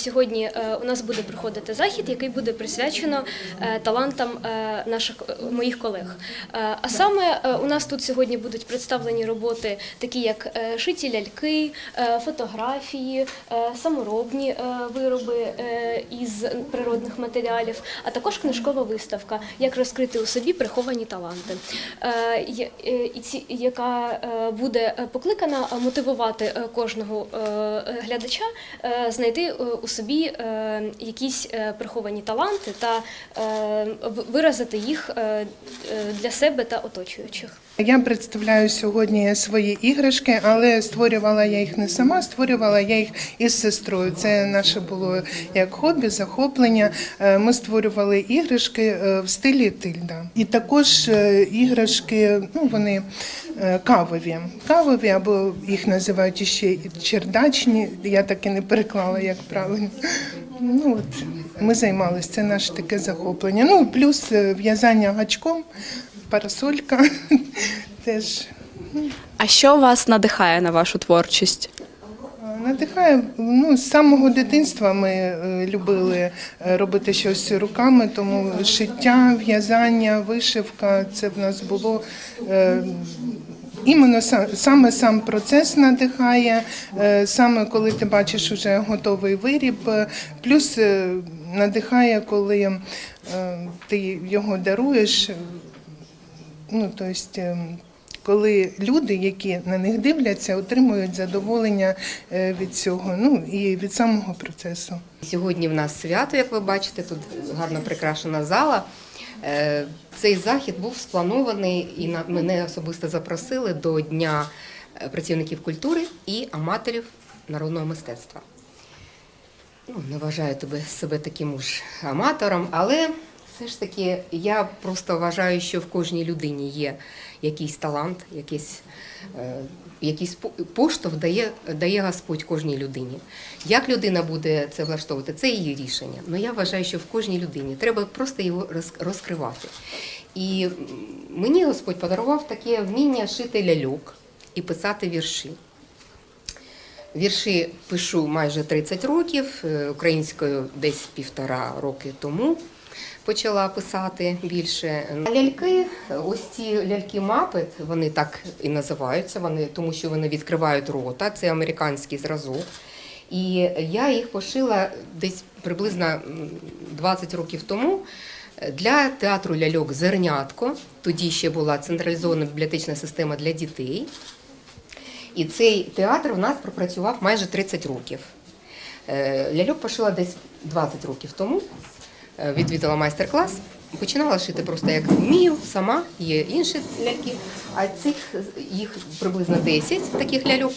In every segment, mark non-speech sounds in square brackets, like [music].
Сьогодні е, у нас буде проходити захід, який буде присвячено е, талантам е, наших моїх колег. А саме у нас тут сьогодні будуть представлені роботи, такі як шиті ляльки, фотографії, саморобні вироби із природних матеріалів, а також книжкова виставка, як розкрити у собі приховані таланти, яка буде покликана мотивувати кожного глядача знайти у собі е, якісь е, приховані таланти та е, виразити їх для себе та оточуючих. Я представляю сьогодні свої іграшки, але створювала я їх не сама, створювала я їх із сестрою. Це наше було як хобі, захоплення. Е, Ми створювали іграшки е, в стилі тильда. І також е, іграшки, ну вони кавові. Кавові або їх називають ще чердачні. Я так і не переклала, як правильно. Ну от ми займалися, це наше таке захоплення. Ну плюс в'язання гачком, парасолька [laughs] теж А що вас надихає на вашу творчість? е, надихає. Ну з самого дитинства ми е, любили е, робити щось руками, тому шиття, в'язання, вишивка це в нас було. Іменно са- саме сам процес надихає, саме коли ти бачиш вже готовий виріб, плюс надихає, коли ти його даруєш. Ну, тобто, коли люди, які на них дивляться, отримують задоволення е, від цього, ну і від самого процесу. Сьогодні в нас свято, як ви бачите, тут гарно прикрашена зала. Е, Цей захід був спланований і мене особисто запросили до Дня е, працівників культури і аматорів народного мистецтва. Ну, не вважаю тебе себе таким уж аматором, але все ж таки я просто вважаю, що в кожній людині є якийсь талант, якийсь, е, якийсь поштовх дає, дає Господь кожній людині. Як людина буде це влаштовувати, це її рішення. Але я вважаю, що в кожній людині треба просто його розкривати. І мені Господь подарував таке вміння шити ляльок і писати вірші. Вірші пишу майже 30 років, е, українською десь півтора роки тому почала писати більше. Ляльки, ось ці ляльки мапи, вони так і називаються, вони, тому що вони відкривають рота, це американський зразок. І я їх пошила десь приблизно 20 років тому для театру ляльок Зернятко. Тоді ще була централізована бібліотечна система для дітей. І цей театр у нас пропрацював майже 30 років. Е, Ляльок пошила десь 20 років тому, відвідала майстер-клас, починала шити просто як вмію, сама, є інші ляльки. А цих їх приблизно 10 таких ляльок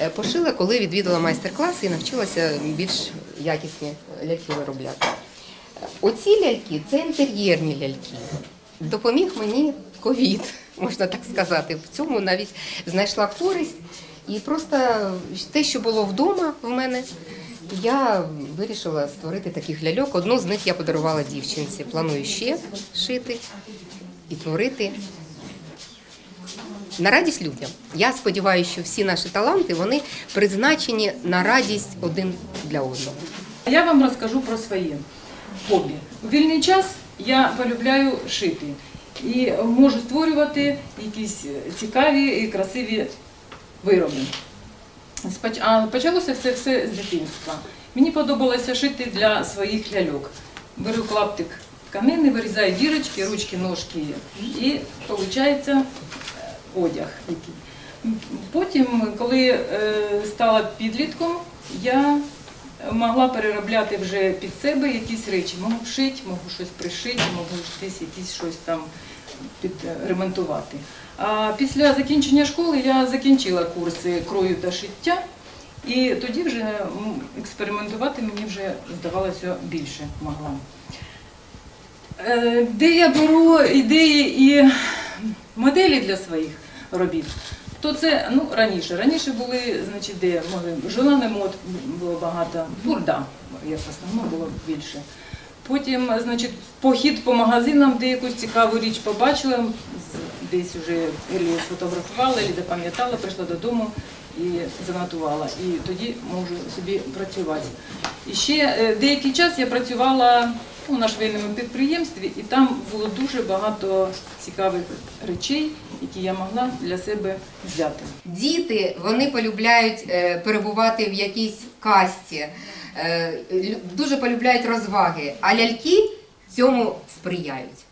е, пошила, коли відвідала майстер-клас і навчилася більш якісні ляльки виробляти. Оці ляльки це інтер'єрні ляльки. Допоміг мені ковід, можна так сказати. В цьому навіть знайшла користь. І просто те, що було вдома в мене, я вирішила створити таких ляльок. Одну з них я подарувала дівчинці. Планую ще шити і творити. На радість людям. Я сподіваюся, що всі наші таланти вони призначені на радість один для одного. Я вам розкажу про своє хобі. У вільний час я полюбляю шити і можу створювати якісь цікаві і красиві вироби. Почалося це все з дитинства. Мені подобалося шити для своїх ляльок. Беру клаптик тканини, вирізаю дірочки, ручки, ножки і виходить одяг. який. Потім, коли е, стала підлітком, я могла переробляти вже під себе якісь речі. Можу вшити, можу щось пришити, можу десь якісь щось там підремонтувати. А після закінчення школи я закінчила курси крою та шиття, і тоді вже експериментувати мені вже здавалося більше могла. Е, Де я беру ідеї і моделі для своїх робіт, то це ну, раніше. Раніше були, значить, де могли желаний мод було багато, бурда, як в основному було більше. Потім, значить, похід по магазинам, де якусь цікаву річ побачила, десь вже Елі сфотографувала, Елі запам'ятала, прийшла додому і занотувала. І тоді можу собі працювати. І ще е, деякий час я працювала у на швейному підприємстві, і там було дуже багато цікавих речей, які я могла для себе взяти. Діти вони полюбляють е, перебувати в якійсь касті, дуже полюбляють розваги, а ляльки цьому сприяють.